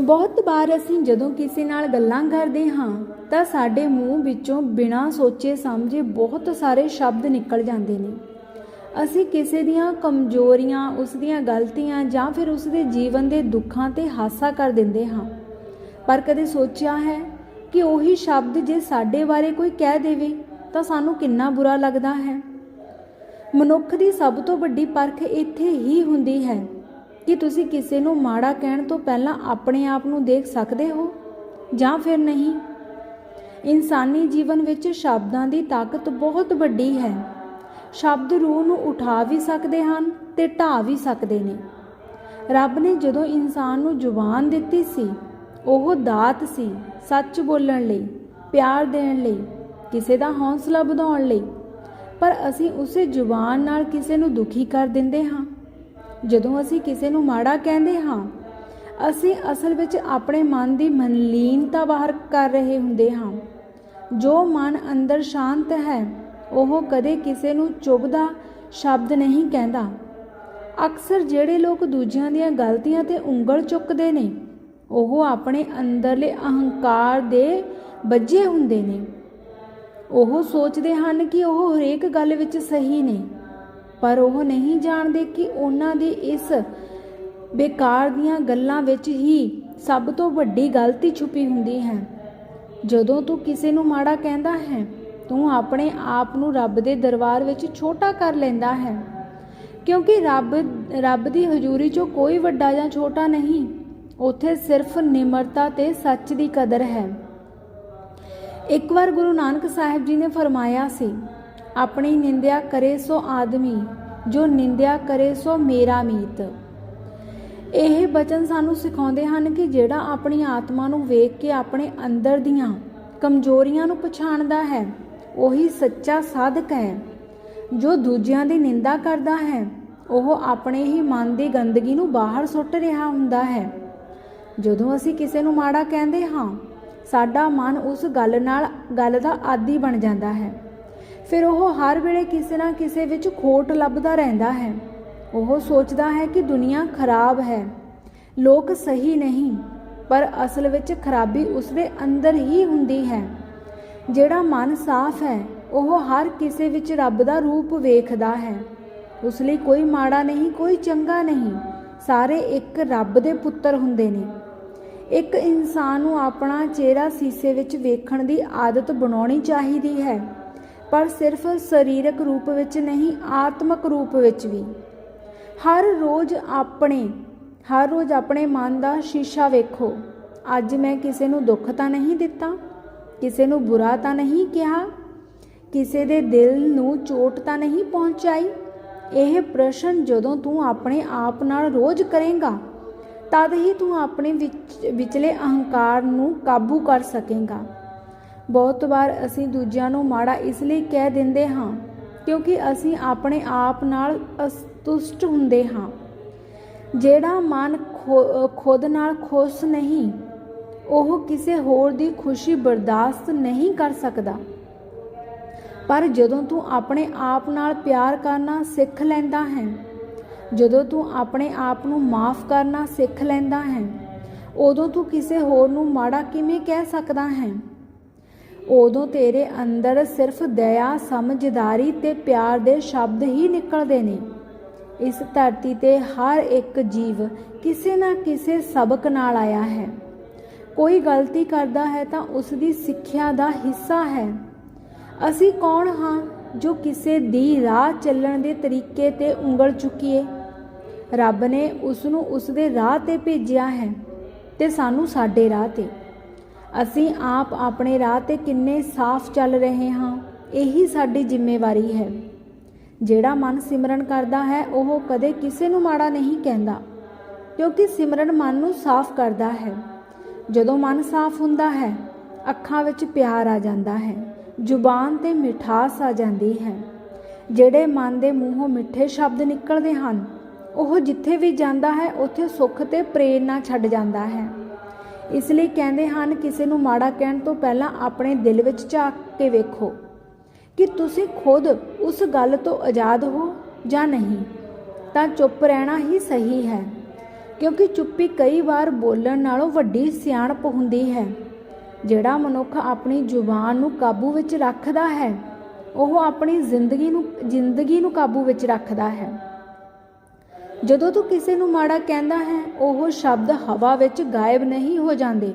ਬਹੁਤ ਵਾਰ ਅਸੀਂ ਜਦੋਂ ਕਿਸੇ ਨਾਲ ਗੱਲਾਂ ਕਰਦੇ ਹਾਂ, ਤਾਂ ਸਾਡੇ ਮੂੰਹ ਵਿੱਚੋਂ ਬਿਨਾਂ ਸੋਚੇ ਸਮਝੇ ਬਹੁਤ ਸਾਰੇ ਸ਼ਬਦ ਨਿਕਲ ਜਾਂਦੇ ਨੇ। ਅਸੀਂ ਕਿਸੇ ਦੀਆਂ ਕਮਜ਼ੋਰੀਆਂ, ਉਸ ਦੀਆਂ ਗਲਤੀਆਂ ਜਾਂ ਫਿਰ ਉਸ ਦੇ ਜੀਵਨ ਦੇ ਦੁੱਖਾਂ ਤੇ ਹਾਸਾ ਕਰ ਦਿੰਦੇ ਹਾਂ। ਪਰ ਕਦੇ ਸੋਚਿਆ ਹੈ ਕਿ ਉਹੀ ਸ਼ਬਦ ਜੇ ਸਾਡੇ ਬਾਰੇ ਕੋਈ ਕਹਿ ਦੇਵੇ, ਤਾਂ ਸਾਨੂੰ ਕਿੰਨਾ ਬੁਰਾ ਲੱਗਦਾ ਹੈ? ਮਨੁੱਖ ਦੀ ਸਭ ਤੋਂ ਵੱਡੀ ਪਰਖ ਇੱਥੇ ਹੀ ਹੁੰਦੀ ਹੈ ਕਿ ਤੁਸੀਂ ਕਿਸੇ ਨੂੰ ਮਾੜਾ ਕਹਿਣ ਤੋਂ ਪਹਿਲਾਂ ਆਪਣੇ ਆਪ ਨੂੰ ਦੇਖ ਸਕਦੇ ਹੋ? ਜਾਂ ਫਿਰ ਨਹੀਂ? ਇਨਸਾਨੀ ਜੀਵਨ ਵਿੱਚ ਸ਼ਬਦਾਂ ਦੀ ਤਾਕਤ ਬਹੁਤ ਵੱਡੀ ਹੈ। ਸ਼ਬਦ ਰੂਹ ਨੂੰ ਉਠਾ ਵੀ ਸਕਦੇ ਹਨ ਤੇ ਢਾ ਵੀ ਸਕਦੇ ਨੇ। ਰੱਬ ਨੇ ਜਦੋਂ ਇਨਸਾਨ ਨੂੰ ਜ਼ੁਬਾਨ ਦਿੱਤੀ ਸੀ, ਉਹ ਦਾਤ ਸੀ ਸੱਚ ਬੋਲਣ ਲਈ, ਪਿਆਰ ਦੇਣ ਲਈ, ਕਿਸੇ ਦਾ ਹੌਸਲਾ ਵਧਾਉਣ ਲਈ। ਪਰ ਅਸੀਂ ਉਸੇ ਜ਼ੁਬਾਨ ਨਾਲ ਕਿਸੇ ਨੂੰ ਦੁਖੀ ਕਰ ਦਿੰਦੇ ਹਾਂ। ਜਦੋਂ ਅਸੀਂ ਕਿਸੇ ਨੂੰ ਮਾੜਾ ਕਹਿੰਦੇ ਹਾਂ, ਅਸੀਂ ਅਸਲ ਵਿੱਚ ਆਪਣੇ ਮਨ ਦੀ ਮਨਲੀਨਤਾ ਬਾਹਰ ਕਰ ਰਹੇ ਹੁੰਦੇ ਹਾਂ। ਜੋ ਮਨ ਅੰਦਰ ਸ਼ਾਂਤ ਹੈ, ਉਹ ਕਦੇ ਕਿਸੇ ਨੂੰ ਚੁਭਦਾ ਸ਼ਬਦ ਨਹੀਂ ਕਹਿੰਦਾ। ਅਕਸਰ ਜਿਹੜੇ ਲੋਕ ਦੂਜਿਆਂ ਦੀਆਂ ਗਲਤੀਆਂ ਤੇ ਉਂਗਲ ਚੁੱਕਦੇ ਨੇ, ਉਹ ਆਪਣੇ ਅੰਦਰਲੇ ਅਹੰਕਾਰ ਦੇ ਵੱਜੇ ਹੁੰਦੇ ਨੇ। ਉਹ ਸੋਚਦੇ ਹਨ ਕਿ ਉਹ ਹਰੇਕ ਗੱਲ ਵਿੱਚ ਸਹੀ ਨੇ। ਪਰ ਉਹ ਨਹੀਂ ਜਾਣਦੇ ਕਿ ਉਹਨਾਂ ਦੀ ਇਸ ਬੇਕਾਰ ਦੀਆਂ ਗੱਲਾਂ ਵਿੱਚ ਹੀ ਸਭ ਤੋਂ ਵੱਡੀ ਗਲਤੀ ਛੁਪੀ ਹੁੰਦੀ ਹੈ। ਜਦੋਂ ਤੂੰ ਕਿਸੇ ਨੂੰ ਮਾੜਾ ਕਹਿੰਦਾ ਹੈ, ਤੂੰ ਆਪਣੇ ਆਪ ਨੂੰ ਰੱਬ ਦੇ ਦਰਬਾਰ ਵਿੱਚ ਛੋਟਾ ਕਰ ਲੈਂਦਾ ਹੈ। ਕਿਉਂਕਿ ਰੱਬ ਰੱਬ ਦੀ ਹਜ਼ੂਰੀ 'ਚੋਂ ਕੋਈ ਵੱਡਾ ਜਾਂ ਛੋਟਾ ਨਹੀਂ, ਉੱਥੇ ਸਿਰਫ ਨਿਮਰਤਾ ਤੇ ਸੱਚ ਦੀ ਕਦਰ ਹੈ। ਇੱਕ ਵਾਰ ਗੁਰੂ ਨਾਨਕ ਸਾਹਿਬ ਜੀ ਨੇ ਫਰਮਾਇਆ ਸੀ ਆਪਣੀ ਨਿੰਦਿਆ ਕਰੇ ਸੋ ਆਦਮੀ, ਜੋ ਨਿੰਦਿਆ ਕਰੇ ਸੋ ਮੇਰਾ ਮੀਤ। ਇਹ ਬਚਨ ਸਾਨੂੰ ਸਿਖਾਉਂਦੇ ਹਨ ਕਿ ਜਿਹੜਾ ਆਪਣੀ ਆਤਮਾ ਨੂੰ ਵੇਖ ਕੇ ਆਪਣੇ ਅੰਦਰ ਦੀਆਂ ਕਮਜ਼ੋਰੀਆਂ ਨੂੰ ਪਛਾਣਦਾ ਹੈ, ਉਹੀ ਸੱਚਾ ਸਾਧਕ ਹੈ। ਜੋ ਦੂਜਿਆਂ ਦੀ ਨਿੰਦਾ ਕਰਦਾ ਹੈ, ਉਹ ਆਪਣੇ ਹੀ ਮਨ ਦੀ ਗੰਦਗੀ ਨੂੰ ਬਾਹਰ ਸੁੱਟ ਰਿਹਾ ਹੁੰਦਾ ਹੈ। ਜਦੋਂ ਅਸੀਂ ਕਿਸੇ ਨੂੰ ਮਾੜਾ ਕਹਿੰਦੇ ਹਾਂ, ਸਾਡਾ ਮਨ ਉਸ ਗੱਲ ਨਾਲ, ਗੱਲ ਦਾ ਆਦੀ ਬਣ ਜਾਂਦਾ ਹੈ। ਫਿਰ ਉਹ ਹਰ ਵੇਲੇ ਕਿਸੇ ਨਾ ਕਿਸੇ ਵਿੱਚ ਖੋਟ ਲੱਭਦਾ ਰਹਿੰਦਾ ਹੈ। ਉਹ ਸੋਚਦਾ ਹੈ ਕਿ ਦੁਨੀਆ ਖਰਾਬ ਹੈ। ਲੋਕ ਸਹੀ ਨਹੀਂ, ਪਰ ਅਸਲ ਵਿੱਚ ਖਰਾਬੀ ਉਸਦੇ ਅੰਦਰ ਹੀ ਹੁੰਦੀ ਹੈ। ਜਿਹੜਾ ਮਨ ਸਾਫ਼ ਹੈ, ਉਹ ਹਰ ਕਿਸੇ ਵਿੱਚ ਰੱਬ ਦਾ ਰੂਪ ਵੇਖਦਾ ਹੈ। ਉਸ ਲਈ ਕੋਈ ਮਾੜਾ ਨਹੀਂ, ਕੋਈ ਚੰਗਾ ਨਹੀਂ। ਸਾਰੇ ਇੱਕ ਰੱਬ ਦੇ ਪੁੱਤਰ ਹੁੰਦੇ ਨੇ। ਇੱਕ ਇਨਸਾਨ ਨੂੰ ਆਪਣਾ ਚਿਹਰਾ ਸੀਸੇ ਵਿੱਚ ਵੇਖਣ ਦੀ ਆਦਤ ਬਣਾਉਣੀ ਚਾਹੀਦੀ ਹੈ। ਪਰ ਸਿਰਫ ਸਰੀਰਕ ਰੂਪ ਵਿੱਚ ਨਹੀਂ, ਆਤਮਿਕ ਰੂਪ ਵਿੱਚ ਵੀ। ਹਰ ਰੋਜ਼ ਆਪਣੇ, ਹਰ ਰੋਜ਼ ਆਪਣੇ ਮਨ ਦਾ ਸ਼ੀਸ਼ਾ ਵੇਖੋ। ਅੱਜ ਮੈਂ ਕਿਸੇ ਨੂੰ ਦੁੱਖ ਤਾਂ ਨਹੀਂ ਦਿੱਤਾ? ਕਿਸੇ ਨੂੰ ਬੁਰਾ ਤਾਂ ਨਹੀਂ ਕਿਹਾ? ਕਿਸੇ ਦੇ ਦਿਲ ਨੂੰ ਚੋਟ ਤਾਂ ਨਹੀਂ ਪਹੁੰਚਾਈ? ਇਹ ਪ੍ਰਸ਼ਨ ਜਦੋਂ ਤੂੰ ਆਪਣੇ ਆਪ ਨਾਲ ਰੋਜ਼ ਕਰੇਂਗਾ, ਤਦ ਹੀ ਤੂੰ ਆਪਣੇ ਵਿੱਚ, ਵਿਚਲੇ ਅਹੰਕਾਰ ਨੂੰ ਕਾਬੂ ਕਰ ਸਕੇਂਗਾ। ਬਹੁਤ ਵਾਰ ਅਸੀਂ ਦੂਜਿਆਂ ਨੂੰ ਮਾੜਾ ਇਸ ਲਈ ਕਹਿ ਦਿੰਦੇ ਹਾਂ, ਕਿਉਂਕਿ ਅਸੀਂ ਆਪਣੇ ਆਪ ਨਾਲ ਅਸਤੁਸ਼ਟ ਹੁੰਦੇ ਹਾਂ। ਜਿਹੜਾ ਮਨ ਖੁਦ ਨਾਲ ਖੁਸ਼ ਨਹੀਂ, ਉਹ ਕਿਸੇ ਹੋਰ ਦੀ ਖੁਸ਼ੀ ਬਰਦਾਸ਼ਤ ਨਹੀਂ ਕਰ ਸਕਦਾ। ਪਰ ਜਦੋਂ ਤੂੰ ਆਪਣੇ ਆਪ ਨਾਲ ਪਿਆਰ ਕਰਨਾ ਸਿੱਖ ਲੈਂਦਾ ਹੈ, ਜਦੋਂ ਤੂੰ ਆਪਣੇ ਆਪ ਨੂੰ ਮਾਫ ਕਰਨਾ ਸਿੱਖ ਲੈਂਦਾ ਹੈ, ਉਦੋਂ ਤੂੰ ਕਿਸੇ ਹੋਰ ਨੂੰ ਮਾੜਾ ਕਿਵੇਂ ਕਹਿ ਸਕਦਾ ਹੈ? ਉਦੋਂ ਤੇਰੇ ਅੰਦਰ ਸਿਰਫ ਦਇਆ, ਸਮਝਦਾਰੀ ਤੇ ਪਿਆਰ ਦੇ ਸ਼ਬਦ ਹੀ ਨਿਕਲਦੇ ਨੇ। ਇਸ ਧਰਤੀ ਤੇ ਹਰ ਇੱਕ ਜੀਵ ਕਿਸੇ ਨਾ ਕਿਸੇ ਸਬਕ ਨਾਲ ਆਇਆ ਹੈ। ਕੋਈ ਗਲਤੀ ਕਰਦਾ ਹੈ ਤਾਂ ਉਸ ਦੀ ਸਿੱਖਿਆ ਦਾ ਹਿੱਸਾ ਹੈ। ਅਸੀਂ ਕੌਣ ਹਾਂ ਜੋ ਕਿਸੇ ਦੀ ਰਾਹ ਚੱਲਣ ਦੇ ਤਰੀਕੇ ਤੇ ਉਂਗਲ ਚੁੱਕੀਏ? ਰੱਬ ਨੇ ਉਸ ਨੂੰ ਉਸ ਦੇ ਰਾਹ ਤੇ ਭੇਜਿਆ ਹੈ ਤੇ ਸਾਨੂੰ ਸਾਡੇ ਰਾਹ ਤੇ। ਅਸੀਂ ਆਪ ਆਪਣੇ ਰਾਹ ਤੇ ਕਿੰਨੇ ਸਾਫ਼ ਚੱਲ ਰਹੇ ਹਾਂ, ਇਹੀ ਸਾਡੀ ਜ਼ਿੰਮੇਵਾਰੀ ਹੈ। ਜਿਹੜਾ ਮਨ ਸਿਮਰਨ ਕਰਦਾ ਹੈ, ਉਹ ਕਦੇ ਕਿਸੇ ਨੂੰ ਮਾੜਾ ਨਹੀਂ ਕਹਿੰਦਾ, ਕਿਉਂਕਿ ਸਿਮਰਨ ਮਨ ਨੂੰ ਸਾਫ਼ ਕਰਦਾ ਹੈ। ਜਦੋਂ ਮਨ ਸਾਫ਼ ਹੁੰਦਾ ਹੈ, ਅੱਖਾਂ ਵਿੱਚ ਪਿਆਰ ਆ ਜਾਂਦਾ ਹੈ, ਜ਼ੁਬਾਨ ਤੇ ਮਿਠਾਸ ਆ ਜਾਂਦੀ ਹੈ। ਜਿਹੜੇ ਮਨ ਦੇ ਮੂੰਹੋਂ ਮਿੱਠੇ ਸ਼ਬਦ ਨਿਕਲਦੇ ਹਨ, ਉਹ ਜਿੱਥੇ ਵੀ ਜਾਂਦਾ ਹੈ, ਉੱਥੇ ਸੁੱਖ ਤੇ ਪ੍ਰੇਰਣਾ ਛੱਡ ਜਾਂਦਾ ਹੈ। ਇਸ ਲਈ ਕਹਿੰਦੇ ਹਨ, ਕਿਸੇ ਨੂੰ ਮਾੜਾ ਕਹਿਣ ਤੋਂ ਪਹਿਲਾਂ ਆਪਣੇ ਦਿਲ ਵਿੱਚ ਝਾਕ ਕੇ ਵੇਖੋ ਕਿ ਤੁਸੀਂ ਖੁਦ ਉਸ ਗੱਲ ਤੋਂ ਆਜ਼ਾਦ ਹੋ ਜਾਂ ਨਹੀਂ। ਤਾਂ ਚੁੱਪ ਰਹਿਣਾ ਹੀ ਸਹੀ ਹੈ, ਕਿਉਂਕਿ ਚੁੱਪੀ ਕਈ ਵਾਰ ਬੋਲਣ ਨਾਲੋਂ ਵੱਡੀ ਸਿਆਣਪ ਹੁੰਦੀ ਹੈ। ਜਿਹੜਾ ਮਨੁੱਖ ਆਪਣੀ ਜ਼ੁਬਾਨ ਨੂੰ ਕਾਬੂ ਵਿੱਚ ਰੱਖਦਾ ਹੈ, ਉਹ ਆਪਣੀ ਜ਼ਿੰਦਗੀ ਨੂੰ ਜ਼ਿੰਦਗੀ ਨੂੰ ਕਾਬੂ ਵਿੱਚ ਰੱਖਦਾ ਹੈ। ਜਦੋਂ ਤੂੰ ਕਿਸੇ ਨੂੰ ਮਾੜਾ ਕਹਿੰਦਾ ਹੈ, ਉਹ ਸ਼ਬਦ ਹਵਾ ਵਿੱਚ ਗਾਇਬ ਨਹੀਂ ਹੋ ਜਾਂਦੇ।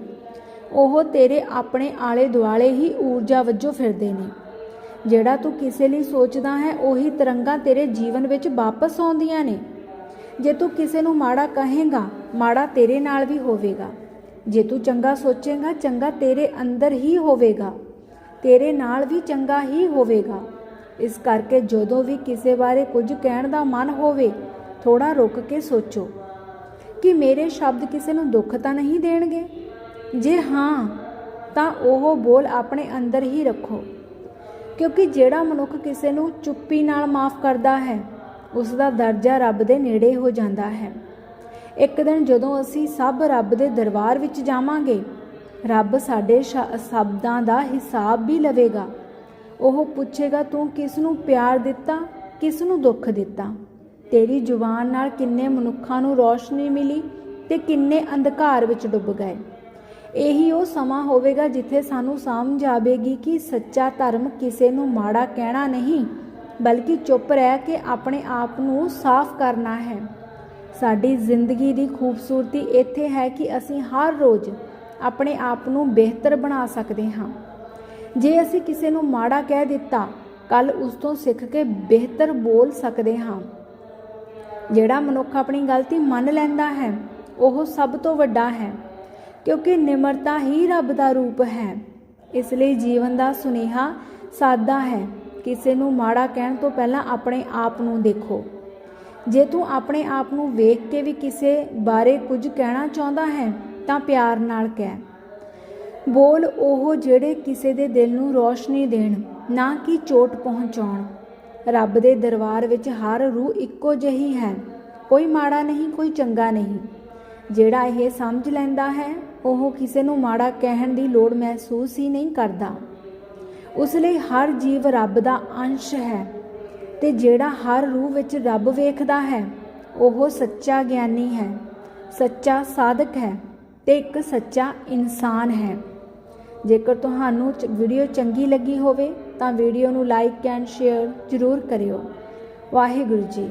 ਉਹ ਤੇਰੇ ਆਪਣੇ ਆਲੇ ਦੁਆਲੇ ਹੀ ਊਰਜਾ ਵਜੋਂ ਫਿਰਦੇ ਨੇ। ਜਿਹੜਾ ਤੂੰ ਕਿਸੇ ਲਈ ਸੋਚਦਾ ਹੈ, ਉਹੀ ਤਰੰਗਾਂ ਤੇਰੇ ਜੀਵਨ ਵਿੱਚ ਵਾਪਸ ਆਉਂਦੀਆਂ ਨੇ। ਜੇ ਤੂੰ ਕਿਸੇ ਨੂੰ ਮਾੜਾ ਕਹੇਗਾ, ਮਾੜਾ ਤੇਰੇ ਨਾਲ ਵੀ ਹੋਵੇਗਾ। ਜੇ ਤੂੰ ਚੰਗਾ ਸੋਚੇਗਾ, ਚੰਗਾ ਤੇਰੇ ਅੰਦਰ ਹੀ ਹੋਵੇਗਾ। ਤੇਰੇ ਨਾਲ ਵੀ ਚੰਗਾ ਹੀ ਹੋਵੇਗਾ। ਇਸ ਕਰਕੇ ਜਦੋਂ ਵੀ ਕਿਸੇ ਬਾਰੇ ਕੁਝ ਕਹਿਣ ਦਾ ਮਨ ਹੋਵੇ ਥੋੜਾ ਰੁਕ ਕੇ ਸੋਚੋ ਕਿ ਮੇਰੇ ਸ਼ਬਦ ਕਿਸੇ ਨੂੰ ਦੁੱਖ ਤਾਂ ਨਹੀਂ ਦੇਣਗੇ? ਜੇ ਹਾਂ, ਤਾਂ ਉਹ ਬੋਲ ਆਪਣੇ ਅੰਦਰ ਹੀ ਰੱਖੋ। ਕਿਉਂਕਿ ਜਿਹੜਾ ਮਨੁੱਖ ਕਿਸੇ ਨੂੰ ਚੁੱਪੀ ਨਾਲ ਮਾਫ ਕਰਦਾ ਹੈ ਉਸ ਦਾ ਦਰਜਾ ਰੱਬ ਦੇ ਨੇੜੇ ਹੋ ਜਾਂਦਾ ਹੈ। ਇੱਕ ਦਿਨ ਜਦੋਂ ਅਸੀਂ ਸਭ ਰੱਬ ਦੇ ਦਰਬਾਰ ਵਿੱਚ ਜਾਵਾਂਗੇ, ਰੱਬ ਸਾਡੇ ਸ਼- ਸ਼ਬਦਾਂ ਦਾ ਹਿਸਾਬ ਵੀ ਲਵੇਗਾ। ਉਹ ਪੁੱਛੇਗਾ, ਤੂੰ ਕਿਸ ਨੂੰ ਪਿਆਰ ਦਿੱਤਾ, ਕਿਸ ਨੂੰ ਦੁੱਖ ਦਿੱਤਾ? ਤੇਰੀ ਜ਼ੁਬਾਨ ਨਾਲ ਕਿੰਨੇ ਮਨੁੱਖਾਂ ਨੂੰ ਰੋਸ਼ਨੀ ਮਿਲੀ ਤੇ ਕਿੰਨੇ ਅੰਧਕਾਰ ਵਿੱਚ ਡੁੱਬ ਗਏ। ਇਹੀ ਉਹ ਸਮਾਂ ਹੋਵੇਗਾ ਜਿੱਥੇ ਸਾਨੂੰ ਸਮਝ ਆਵੇਗੀ ਕਿ ਸੱਚਾ ਧਰਮ ਕਿਸੇ ਨੂੰ ਮਾੜਾ ਕਹਿਣਾ ਨਹੀਂ, ਬਲਕਿ ਚੁੱਪ ਰਹਿ ਕੇ ਆਪਣੇ ਆਪ ਨੂੰ ਸਾਫ਼ ਕਰਨਾ ਹੈ। ਸਾਡੀ ਜ਼ਿੰਦਗੀ ਦੀ ਖੂਬਸੂਰਤੀ ਇੱਥੇ ਹੈ ਕਿ ਅਸੀਂ ਹਰ ਰੋਜ਼ ਆਪਣੇ ਆਪ ਨੂੰ ਬਿਹਤਰ ਬਣਾ ਸਕਦੇ ਹਾਂ। ਜੇ ਅਸੀਂ ਕਿਸੇ ਨੂੰ ਮਾੜਾ ਕਹਿ ਦਿੱਤਾ ਕੱਲ ਉਸ ਤੋਂ ਸਿੱਖ ਕੇ ਬਿਹਤਰ ਬੋਲ ਸਕਦੇ ਹਾਂ। ਜਿਹੜਾ ਮਨੁੱਖ ਆਪਣੀ ਗਲਤੀ ਮੰਨ ਲੈਂਦਾ ਹੈ, ਉਹ ਸਭ ਤੋਂ ਵੱਡਾ ਹੈ, ਕਿਉਂਕਿ ਨਿਮਰਤਾ ਹੀ ਰੱਬ ਦਾ ਰੂਪ ਹੈ। ਇਸ ਲਈ ਜੀਵਨ ਦਾ ਸੁਨੇਹਾ ਸਾਦਾ ਹੈ, ਕਿਸੇ ਨੂੰ ਮਾੜਾ ਕਹਿਣ ਤੋਂ ਪਹਿਲਾਂ ਆਪਣੇ ਆਪ ਨੂੰ ਦੇਖੋ। ਜੇ ਤੂੰ ਆਪਣੇ ਆਪ ਨੂੰ ਵੇਖ ਕੇ ਵੀ ਕਿਸੇ ਬਾਰੇ ਕੁਝ ਕਹਿਣਾ ਚਾਹੁੰਦਾ ਹੈ, ਤਾਂ ਪਿਆਰ ਨਾਲ ਕਹਿ। ਬੋਲ ਉਹ ਜਿਹੜੇ ਕਿਸੇ ਦੇ ਦਿਲ ਨੂੰ ਰੋਸ਼ਨੀ ਦੇਣ, ਨਾ ਕਿ ਚੋਟ ਪਹੁੰਚਾਉਣ। ਰੱਬ ਦੇ ਦਰਬਾਰ ਵਿੱਚ ਹਰ ਰੂਹ ਇੱਕੋ ਜਿਹੀ ਹੈ। ਕੋਈ ਮਾੜਾ ਨਹੀਂ, ਕੋਈ ਚੰਗਾ ਨਹੀਂ। ਜਿਹੜਾ ਇਹ ਸਮਝ ਲੈਂਦਾ ਹੈ, ਉਹ ਕਿਸੇ ਨੂੰ ਮਾੜਾ ਕਹਿਣ ਦੀ ਲੋੜ ਮਹਿਸੂਸ ਹੀ ਨਹੀਂ ਕਰਦਾ। ਉਸ ਲਈ ਹਰ ਜੀਵ ਰੱਬ ਦਾ ਅੰਸ਼ ਹੈ ਤੇ ਜਿਹੜਾ ਹਰ ਰੂਹ ਵਿੱਚ ਰੱਬ ਵੇਖਦਾ ਹੈ, ਉਹ ਸੱਚਾ ਗਿਆਨੀ ਹੈ। ਸੱਚਾ ਸਾਧਕ ਹੈ ਤੇ ਇੱਕ ਸੱਚਾ ਇਨਸਾਨ ਹੈ। ਜੇਕਰ ਤੁਹਾਨੂੰ ਵੀਡੀਓ ਚੰਗੀ ਲੱਗੀ ਹੋਵੇ ਤਾਂ ਵੀਡੀਓ ਨੂੰ ਲਾਈਕ ਐਂਡ ਸ਼ੇਅਰ ਜ਼ਰੂਰ ਕਰਿਓ। ਵਾਹਿਗੁਰੂ ਜੀ